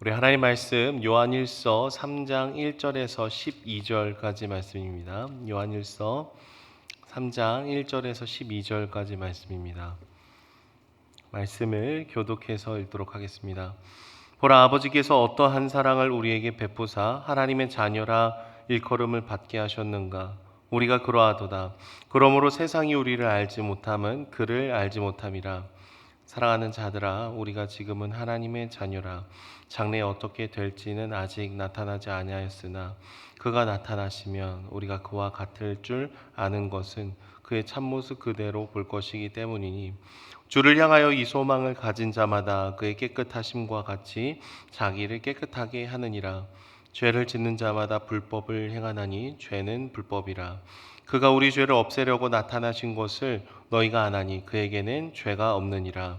우리 하나님 말씀 요한일서 3장 1절에서 12절까지 말씀입니다. 요한일서 3장 1절에서 12절까지 말씀입니다. 말씀을 교독해서 읽도록 하겠습니다. 보라 아버지께서 어떠한 사랑을 우리에게 베푸사 하나님의 자녀라 일컬음을 받게 하셨는가 우리가 그러하도다 그러므로 세상이 우리를 알지 못함은 그를 알지 못함이라 사랑하는 자들아 우리가 지금은 하나님의 자녀라 장래에 어떻게 될지는 아직 나타나지 아니하였으나 그가 나타나시면 우리가 그와 같을 줄 아는 것은 그의 참모습 그대로 볼 것이기 때문이니 주를 향하여 이 소망을 가진 자마다 그의 깨끗하심과 같이 자기를 깨끗하게 하느니라. 죄를 짓는 자마다 불법을 행하나니 죄는 불법이라. 그가 우리 죄를 없애려고 나타나신 것을 너희가 아나니 그에게는 죄가 없느니라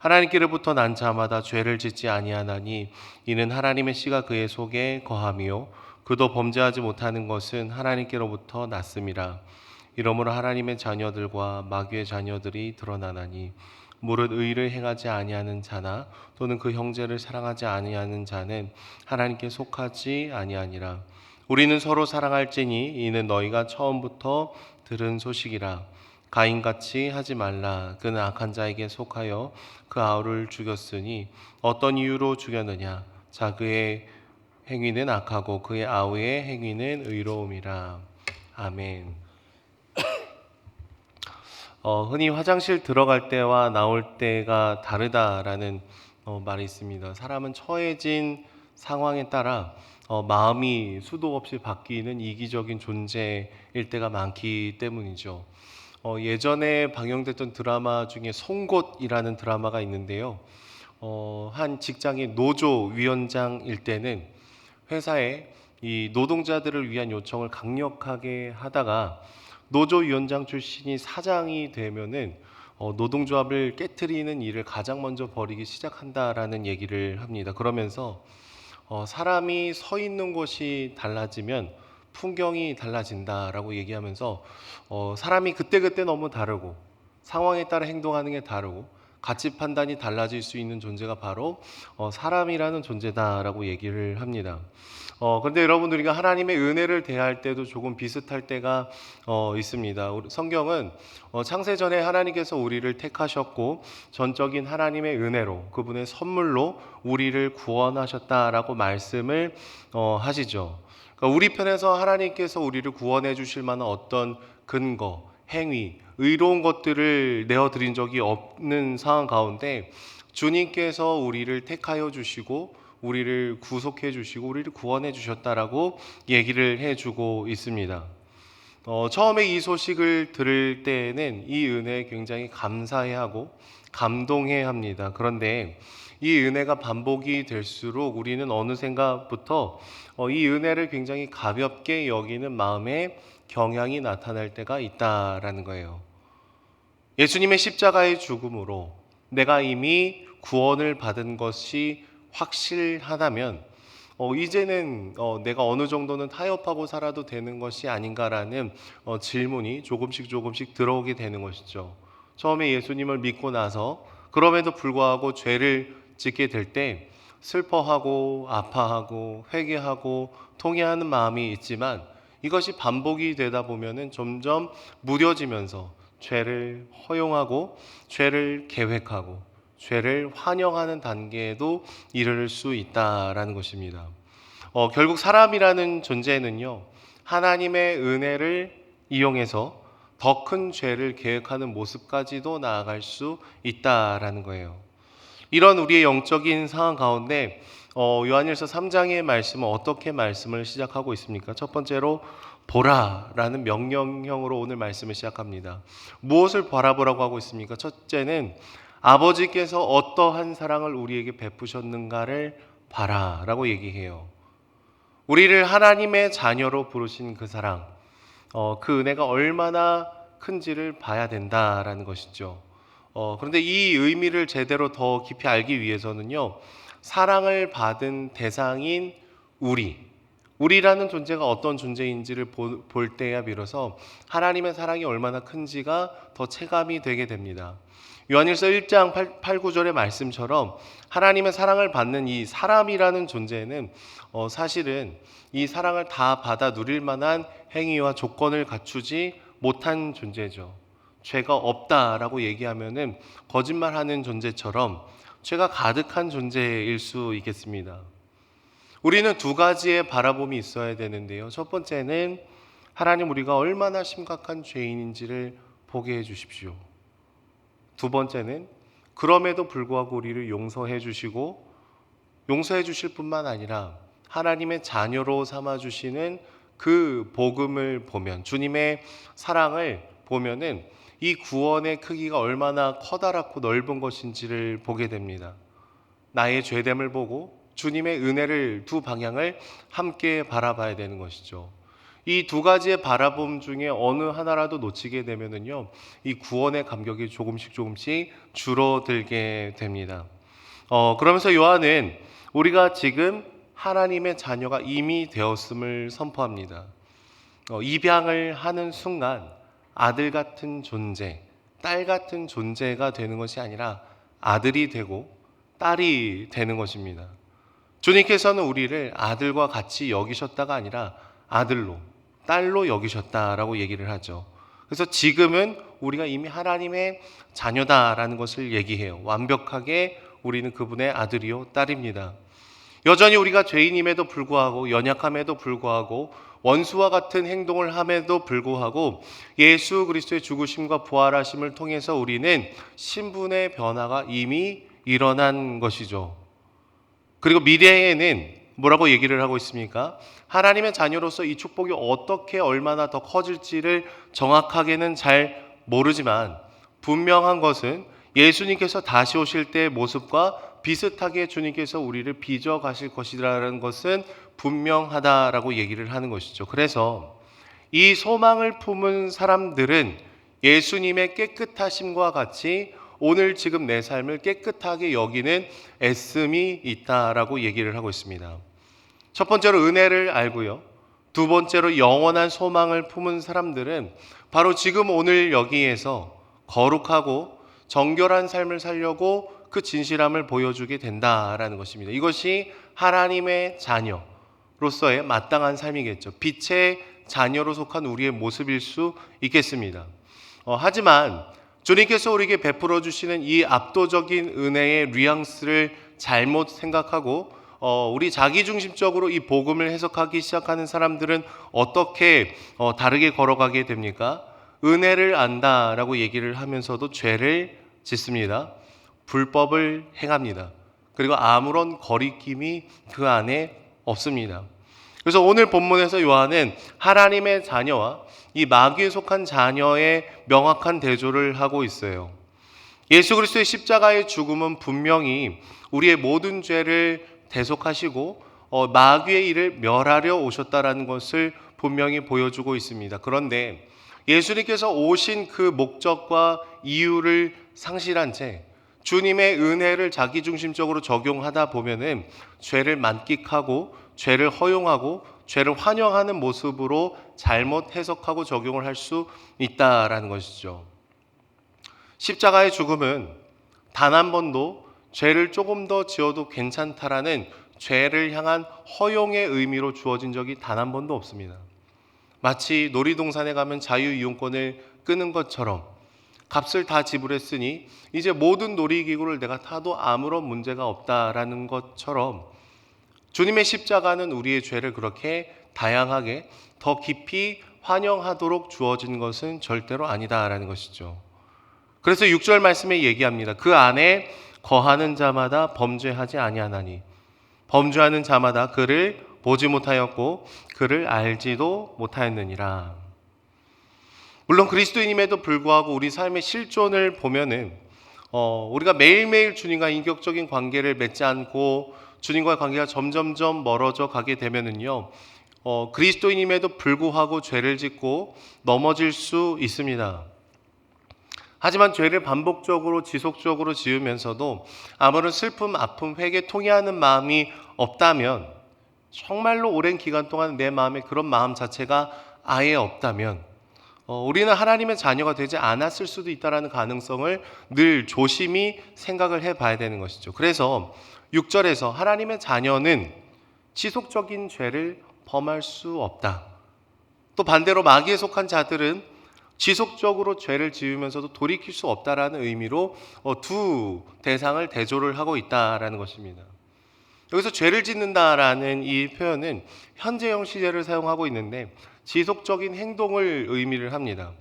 하나님께로부터 난 자마다 죄를 짓지 아니하나니 이는 하나님의 씨가 그의 속에 거함이요 그도 범죄하지 못하는 것은 하나님께로부터 났음이라. 이러므로 하나님의 자녀들과 마귀의 자녀들이 드러나나니 무릇 의를 행하지 아니하는 자나 또는 그 형제를 사랑하지 아니하는 자는 하나님께 속하지 아니하니라. 우리는 서로 사랑할지니 이는 너희가 처음부터 들은 소식이라 가인같이 하지 말라 그는 악한 자에게 속하여 그 아우를 죽였으니 어떤 이유로 죽였느냐 자 그의 행위는 악하고 그의 아우의 행위는 의로움이라 아멘. 어, 흔히 화장실 들어갈 때와 나올 때가 다르다라는 어, 말이 있습니다. 사람은 처해진 상황에 따라 어, 마음이 수도 없이 바뀌는 이기적인 존재일 때가 많기 때문이죠. 어, 예전에 방영됐던 드라마 중에 송곳이라는 드라마가 있는데요. 어, 한 직장의 노조 위원장일 때는 회사에 이 노동자들을 위한 요청을 강력하게 하다가 노조 위원장 출신이 사장이 되면은 어, 노동조합을 깨뜨리는 일을 가장 먼저 벌이기 시작한다라는 얘기를 합니다. 그러면서 어, 사람이 서 있는 곳이 달라지면 풍경이 달라진다라고 얘기하면서 어, 사람이 그때그때 너무 다르고 상황에 따라 행동하는 게 다르고 가치 판단이 달라질 수 있는 존재가 바로 어, 사람이라는 존재다라고 얘기를 합니다. 어, 그런데 여러분 우리가 하나님의 은혜를 대할 때도 조금 비슷할 때가 어, 있습니다. 성경은 어, 창세 전에 하나님께서 우리를 택하셨고 전적인 하나님의 은혜로 그분의 선물로 우리를 구원하셨다라고 말씀을 어, 하시죠. 그러니까 우리 편에서 하나님께서 우리를 구원해 주실 만한 어떤 근거, 행위, 의로운 것들을 내어 드린 적이 없는 상황 가운데 주님께서 우리를 택하여 주시고 우리를 구속해 주시고 우리를 구원해 주셨다라고 얘기를 해 주고 있습니다. 어, 처음에 이 소식을 들을 때는 이 은혜에 굉장히 감사해 하고 감동해 합니다. 그런데 이 은혜가 반복이 될수록 우리는 어느샌가부터 어, 이 은혜를 굉장히 가볍게 여기는 마음의 경향이 나타날 때가 있다라는 거예요. 예수님의 십자가의 죽음으로 내가 이미 구원을 받은 것이 확실하다면 어, 이제는 어, 내가 어느 정도는 타협하고 살아도 되는 것이 아닌가라는 어, 질문이 조금씩 조금씩 들어오게 되는 것이죠. 처음에 예수님을 믿고 나서 그럼에도 불구하고 죄를 짓게 될 때 슬퍼하고 아파하고 회개하고 통회하는 마음이 있지만 이것이 반복이 되다 보면은 점점 무뎌지면서 죄를 허용하고 죄를 계획하고 죄를 환영하는 단계에도 이를 수 있다라는 것입니다. 어, 결국 사람이라는 존재는요, 하나님의 은혜를 이용해서 더 큰 죄를 계획하는 모습까지도 나아갈 수 있다라는 거예요. 이런 우리의 영적인 상황 가운데 어, 요한일서 3장의 말씀은 어떻게 말씀을 시작하고 있습니까? 첫 번째로 보라라는 명령형으로 오늘 말씀을 시작합니다. 무엇을 바라보라고 하고 있습니까? 첫째는 아버지께서 어떠한 사랑을 우리에게 베푸셨는가를 봐라라고 얘기해요. 우리를 하나님의 자녀로 부르신 그 사랑, 어, 그 은혜가 얼마나 큰지를 봐야 된다라는 것이죠. 어, 그런데 이 의미를 제대로 더 깊이 알기 위해서는요, 사랑을 받은 대상인 우리, 우리라는 존재가 어떤 존재인지를 보- 볼 때야 비로소 하나님의 사랑이 얼마나 큰지가 더 체감이 되게 됩니다. 요한일서 1장 8, 8 9절의 말씀처럼 하나님의 사랑을 받는 이 사람이라는 존재는 어, 사실은 이 사랑을 다 받아 누릴 만한 행위와 조건을 갖추지 못한 존재죠. 죄가 없다라고 얘기하면은 거짓말하는 존재처럼 죄가 가득한 존재일 수 있겠습니다. 우리는 두 가지의 바라봄이 있어야 되는데요. 첫 번째는 하나님 우리가 얼마나 심각한 죄인인지를 보게 해 주십시오. 두 번째는 그럼에도 불구하고 우리를 용서해 주시고 용서해 주실 뿐만 아니라 하나님의 자녀로 삼아 주시는 그 복음을 보면 주님의 사랑을 보면은 이 구원의 크기가 얼마나 커다랗고 넓은 것인지를 보게 됩니다. 나의 죄됨을 보고 주님의 은혜를 두 방향을 함께 바라봐야 되는 것이죠. 이 두 가지의 바라봄 중에 어느 하나라도 놓치게 되면은요, 이 구원의 감격이 조금씩 조금씩 줄어들게 됩니다. 어, 그러면서 요한은 우리가 지금 하나님의 자녀가 이미 되었음을 선포합니다. 어, 입양을 하는 순간 아들 같은 존재, 딸 같은 존재가 되는 것이 아니라 아들이 되고 딸이 되는 것입니다. 주님께서는 우리를 아들과 같이 여기셨다가 아니라 아들로, 딸로 여기셨다라고 얘기를 하죠. 그래서 지금은 우리가 이미 하나님의 자녀다라는 것을 얘기해요. 완벽하게 우리는 그분의 아들이요, 딸입니다. 여전히 우리가 죄인임에도 불구하고 연약함에도 불구하고 원수와 같은 행동을 함에도 불구하고 예수 그리스도의 죽으심과 부활하심을 통해서 우리는 신분의 변화가 이미 일어난 것이죠. 그리고 미래에는 뭐라고 얘기를 하고 있습니까? 하나님의 자녀로서 이 축복이 어떻게 얼마나 더 커질지를 정확하게는 잘 모르지만 분명한 것은 예수님께서 다시 오실 때의 모습과 비슷하게 주님께서 우리를 빚어 가실 것이라는 것은 분명하다라고 얘기를 하는 것이죠. 그래서 이 소망을 품은 사람들은 예수님의 깨끗하심과 같이 오늘 지금 내 삶을 깨끗하게 여기는 애씀이 있다라고 얘기를 하고 있습니다. 첫 번째로 은혜를 알고요. 두 번째로 영원한 소망을 품은 사람들은 바로 지금 오늘 여기에서 거룩하고 정결한 삶을 살려고 그 진실함을 보여주게 된다라는 것입니다. 이것이 하나님의 자녀 로서의 마땅한 삶이겠죠. 빛의 자녀로 속한 우리의 모습일 수 있겠습니다. 어, 하지만 주님께서 우리에게 베풀어 주시는 이 압도적인 은혜의 뉘앙스를 잘못 생각하고 어, 우리 자기 중심적으로 이 복음을 해석하기 시작하는 사람들은 어떻게 어, 다르게 걸어가게 됩니까? 은혜를 안다라고 얘기를 하면서도 죄를 짓습니다. 불법을 행합니다. 그리고 아무런 거리낌이 그 안에 없습니다. 그래서 오늘 본문에서 요한은 하나님의 자녀와 이 마귀에 속한 자녀의 명확한 대조를 하고 있어요. 예수 그리스도의 십자가의 죽음은 분명히 우리의 모든 죄를 대속하시고 어, 마귀의 일을 멸하려 오셨다라는 것을 분명히 보여주고 있습니다. 그런데 예수님께서 오신 그 목적과 이유를 상실한 채 주님의 은혜를 자기 중심적으로 적용하다 보면은 죄를 만끽하고 죄를 허용하고 죄를 환영하는 모습으로 잘못 해석하고 적용을 할 수 있다라는 것이죠. 십자가의 죽음은 단 한 번도 죄를 조금 더 지어도 괜찮다라는 죄를 향한 허용의 의미로 주어진 적이 단 한 번도 없습니다. 마치 놀이동산에 가면 자유이용권을 끄는 것처럼 값을 다 지불했으니 이제 모든 놀이기구를 내가 타도 아무런 문제가 없다라는 것처럼 주님의 십자가는 우리의 죄를 그렇게 다양하게 더 깊이 환영하도록 주어진 것은 절대로 아니다라는 것이죠. 그래서 6절 말씀에 얘기합니다. 그 안에 거하는 자마다 범죄하지 아니하나니 범죄하는 자마다 그를 보지 못하였고 그를 알지도 못하였느니라. 물론 그리스도인임에도 불구하고 우리 삶의 실존을 보면은 어, 우리가 매일매일 주님과 인격적인 관계를 맺지 않고 주님과의 관계가 점점점 멀어져 가게 되면은요. 어, 그리스도인임에도 불구하고 죄를 짓고 넘어질 수 있습니다. 하지만 죄를 반복적으로 지속적으로 지으면서도 아무런 슬픔, 아픔, 회개, 통회하는 마음이 없다면 정말로 오랜 기간 동안 내 마음에 그런 마음 자체가 아예 없다면 어, 우리는 하나님의 자녀가 되지 않았을 수도 있다라는 가능성을 늘 조심히 생각을 해봐야 되는 것이죠. 그래서 6절에서 하나님의 자녀는 지속적인 죄를 범할 수 없다. 또 반대로 마귀에 속한 자들은 지속적으로 죄를 지으면서도 돌이킬 수 없다라는 의미로 어, 두 대상을 대조를 하고 있다라는 것입니다. 여기서 죄를 짓는다라는 이 표현은 현재형 시제를 사용하고 있는데 지속적인 행동을 의미를 합니다.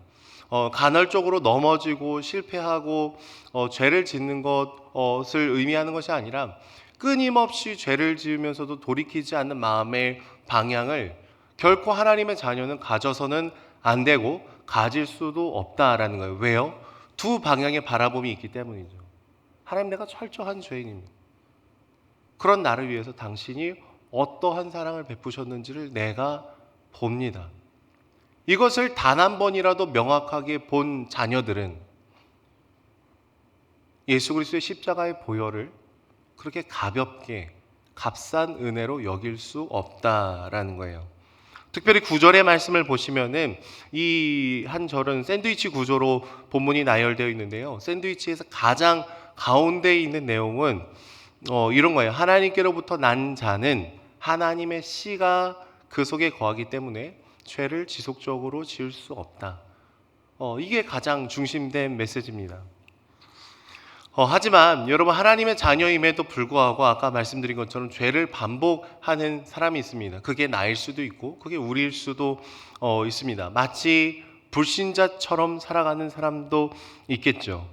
어, 간헐적으로 넘어지고 실패하고 어, 죄를 짓는 것을 의미하는 것이 아니라 끊임없이 죄를 지으면서도 돌이키지 않는 마음의 방향을 결코 하나님의 자녀는 가져서는 안 되고 가질 수도 없다라는 거예요. 왜요? 두 방향의 바라봄이 있기 때문이죠. 하나님 내가 철저한 죄인입니다. 그런 나를 위해서 당신이 어떠한 사랑을 베푸셨는지를 내가 봅니다. 이것을 단 한 번이라도 명확하게 본 자녀들은 예수 그리스도의 십자가의 보혈을 그렇게 가볍게 값싼 은혜로 여길 수 없다라는 거예요. 특별히 구절의 말씀을 보시면은 이 한 절은 샌드위치 구조로 본문이 나열되어 있는데요. 샌드위치에서 가장 가운데에 있는 내용은 어, 이런 거예요. 하나님께로부터 난 자는 하나님의 씨가 그 속에 거하기 때문에 죄를 지속적으로 지을 수 없다. 어, 이게 가장 중심된 메시지입니다. 어, 하지만 여러분 하나님의 자녀임에도 불구하고 아까 말씀드린 것처럼 죄를 반복하는 사람이 있습니다. 그게 나일 수도 있고 그게 우리일 수도 어, 있습니다. 마치 불신자처럼 살아가는 사람도 있겠죠.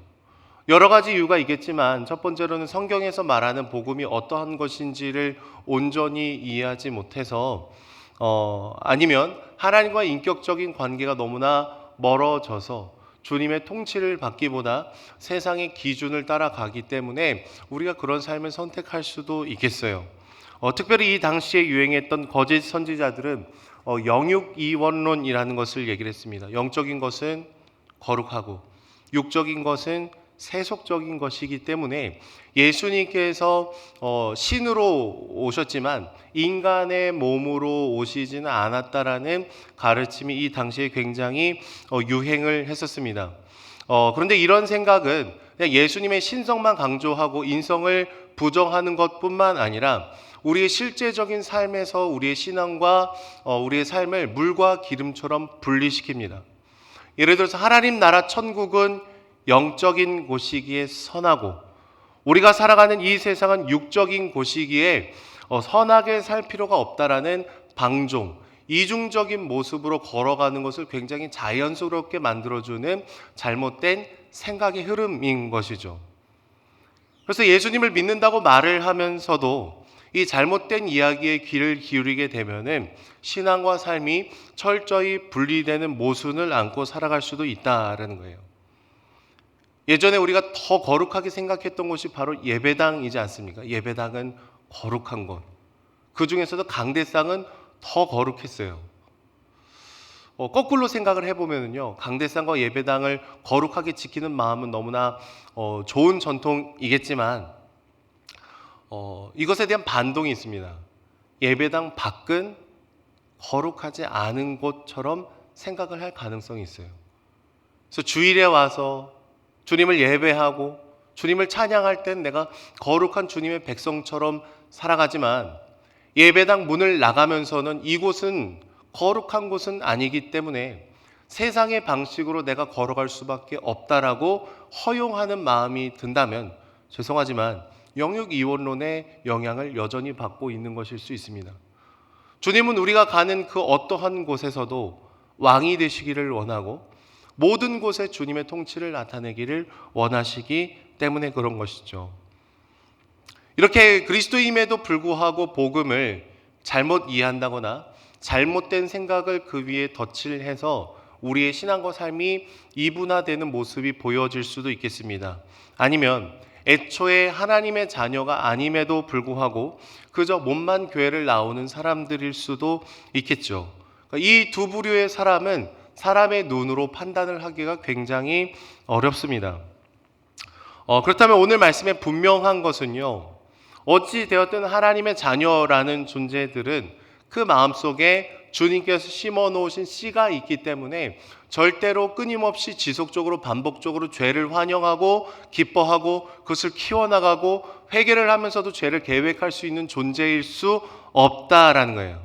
여러 가지 이유가 있겠지만 첫 번째로는 성경에서 말하는 복음이 어떠한 것인지를 온전히 이해하지 못해서 어, 아니면 하나님과 인격적인 관계가 너무나 멀어져서 주님의 통치를 받기보다 세상의 기준을 따라가기 때문에 우리가 그런 삶을 선택할 수도 있겠어요. 어, 특별히 이 당시에 유행했던 거짓 선지자들은 어, 영육 이원론이라는 것을 얘기를 했습니다. 영적인 것은 거룩하고 육적인 것은 세속적인 것이기 때문에 예수님께서 어, 신으로 오셨지만 인간의 몸으로 오시지는 않았다라는 가르침이 이 당시에 굉장히 어, 유행을 했었습니다. 어, 그런데 이런 생각은 그냥 예수님의 신성만 강조하고 인성을 부정하는 것뿐만 아니라 우리의 실제적인 삶에서 우리의 신앙과 어, 우리의 삶을 물과 기름처럼 분리시킵니다. 예를 들어서 하나님 나라 천국은 영적인 곳이기에 선하고 우리가 살아가는 이 세상은 육적인 곳이기에 어, 선하게 살 필요가 없다라는 방종, 이중적인 모습으로 걸어가는 것을 굉장히 자연스럽게 만들어주는 잘못된 생각의 흐름인 것이죠. 그래서 예수님을 믿는다고 말을 하면서도 이 잘못된 이야기에 귀를 기울이게 되면은 신앙과 삶이 철저히 분리되는 모순을 안고 살아갈 수도 있다라는 거예요. 예전에 우리가 더 거룩하게 생각했던 곳이 바로 예배당이지 않습니까? 예배당은 거룩한 곳. 그 중에서도 강대상은 더 거룩했어요. 어, 거꾸로 생각을 해보면요. 강대상과 예배당을 거룩하게 지키는 마음은 너무나 어, 좋은 전통이겠지만 어, 이것에 대한 반동이 있습니다. 예배당 밖은 거룩하지 않은 곳처럼 생각을 할 가능성이 있어요. 그래서 주일에 와서 주님을 예배하고 주님을 찬양할 땐 내가 거룩한 주님의 백성처럼 살아가지만 예배당 문을 나가면서는 이곳은 거룩한 곳은 아니기 때문에 세상의 방식으로 내가 걸어갈 수밖에 없다라고 허용하는 마음이 든다면 죄송하지만 영육 이원론의 영향을 여전히 받고 있는 것일 수 있습니다. 주님은 우리가 가는 그 어떠한 곳에서도 왕이 되시기를 원하고 모든 곳에 주님의 통치를 나타내기를 원하시기 때문에 그런 것이죠. 이렇게 그리스도임에도 불구하고 복음을 잘못 이해한다거나 잘못된 생각을 그 위에 덧칠 해서 우리의 신앙과 삶이 이분화되는 모습이 보여질 수도 있겠습니다. 아니면 애초에 하나님의 자녀가 아님에도 불구하고 그저 몸만 교회를 나오는 사람들일 수도 있겠죠. 이 두 부류의 사람은 사람의 눈으로 판단을 하기가 굉장히 어렵습니다. 어, 그렇다면 오늘 말씀에 분명한 것은요. 어찌 되었든 하나님의 자녀라는 존재들은 그 마음속에 주님께서 심어 놓으신 씨가 있기 때문에 절대로 끊임없이 지속적으로 반복적으로 죄를 환영하고 기뻐하고 그것을 키워나가고 회개를 하면서도 죄를 계획할 수 있는 존재일 수 없다라는 거예요.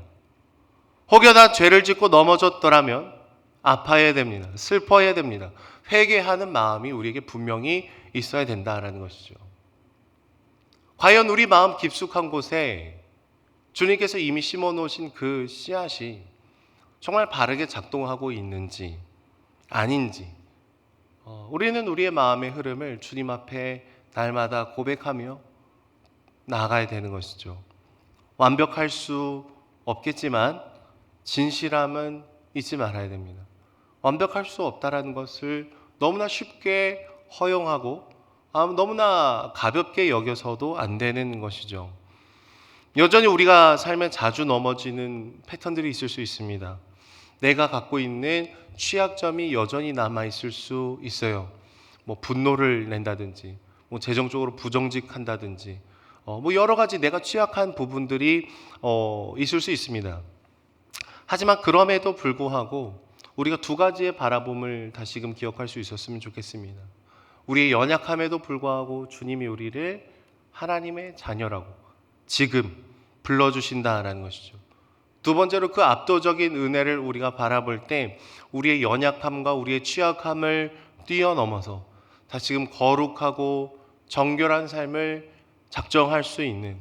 혹여나 죄를 짓고 넘어졌더라면 아파야 됩니다. 슬퍼해야 됩니다. 회개하는 마음이 우리에게 분명히 있어야 된다라는 것이죠. 과연 우리 마음 깊숙한 곳에 주님께서 이미 심어 놓으신 그 씨앗이 정말 바르게 작동하고 있는지 아닌지 어, 우리는 우리의 마음의 흐름을 주님 앞에 날마다 고백하며 나아가야 되는 것이죠. 완벽할 수 없겠지만 진실함은 잊지 말아야 됩니다. 완벽할 수 없다라는 것을 너무나 쉽게 허용하고 아, 너무나 가볍게 여겨서도 안 되는 것이죠. 여전히 우리가 삶에 자주 넘어지는 패턴들이 있을 수 있습니다. 내가 갖고 있는 취약점이 여전히 남아 있을 수 있어요. 뭐 분노를 낸다든지, 뭐 재정적으로 부정직한다든지, 어, 뭐 여러 가지 내가 취약한 부분들이 어, 있을 수 있습니다. 하지만 그럼에도 불구하고 우리가 두 가지의 바라봄을 다시금 기억할 수 있었으면 좋겠습니다. 우리의 연약함에도 불구하고 주님이 우리를 하나님의 자녀라고 지금 불러주신다라는 것이죠. 두 번째로 그 압도적인 은혜를 우리가 바라볼 때 우리의 연약함과 우리의 취약함을 뛰어넘어서 다시금 거룩하고 정결한 삶을 작정할 수 있는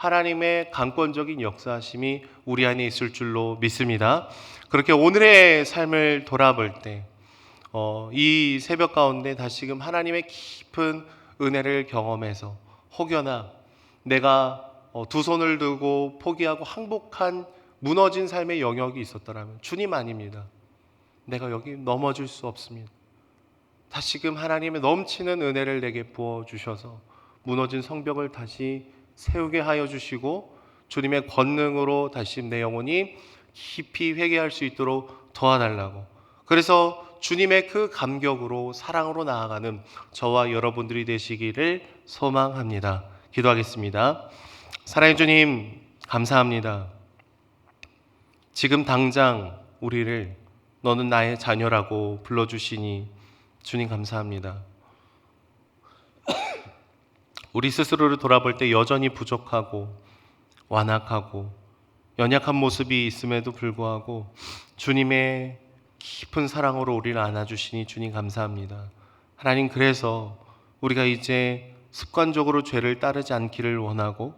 하나님의 강권적인 역사하심이 우리 안에 있을 줄로 믿습니다. 그렇게 오늘의 삶을 돌아볼 때, 어, 이 새벽 가운데 다시금 하나님의 깊은 은혜를 경험해서 혹여나 내가 어, 두 손을 들고 포기하고 항복한 무너진 삶의 영역이 있었더라면 주님 아닙니다. 내가 여기 넘어질 수 없습니다. 다시금 하나님의 넘치는 은혜를 내게 부어 주셔서 무너진 성벽을 다시 세우게 하여 주시고 주님의 권능으로 다시 내 영혼이 깊이 회개할 수 있도록 도와달라고. 그래서 주님의 그 감격으로 사랑으로 나아가는 저와 여러분들이 되시기를 소망합니다. 기도하겠습니다. 사랑해 주님, 감사합니다. 지금 당장 우리를 너는 나의 자녀라고 불러주시니 주님 감사합니다. 우리 스스로를 돌아볼 때 여전히 부족하고 완악하고 연약한 모습이 있음에도 불구하고 주님의 깊은 사랑으로 우리를 안아주시니 주님 감사합니다. 하나님 그래서 우리가 이제 습관적으로 죄를 따르지 않기를 원하고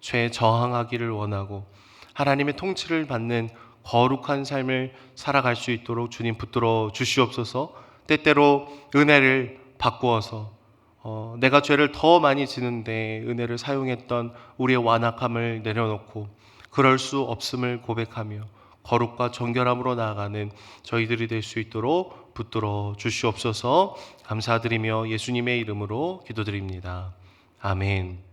죄에 저항하기를 원하고 하나님의 통치를 받는 거룩한 삶을 살아갈 수 있도록 주님 붙들어 주시옵소서 때때로 은혜를 바꾸어서 어, 내가 죄를 더 많이 지는데 은혜를 사용했던 우리의 완악함을 내려놓고 그럴 수 없음을 고백하며 거룩과 정결함으로 나아가는 저희들이 될 수 있도록 붙들어 주시옵소서 감사드리며 예수님의 이름으로 기도드립니다. 아멘.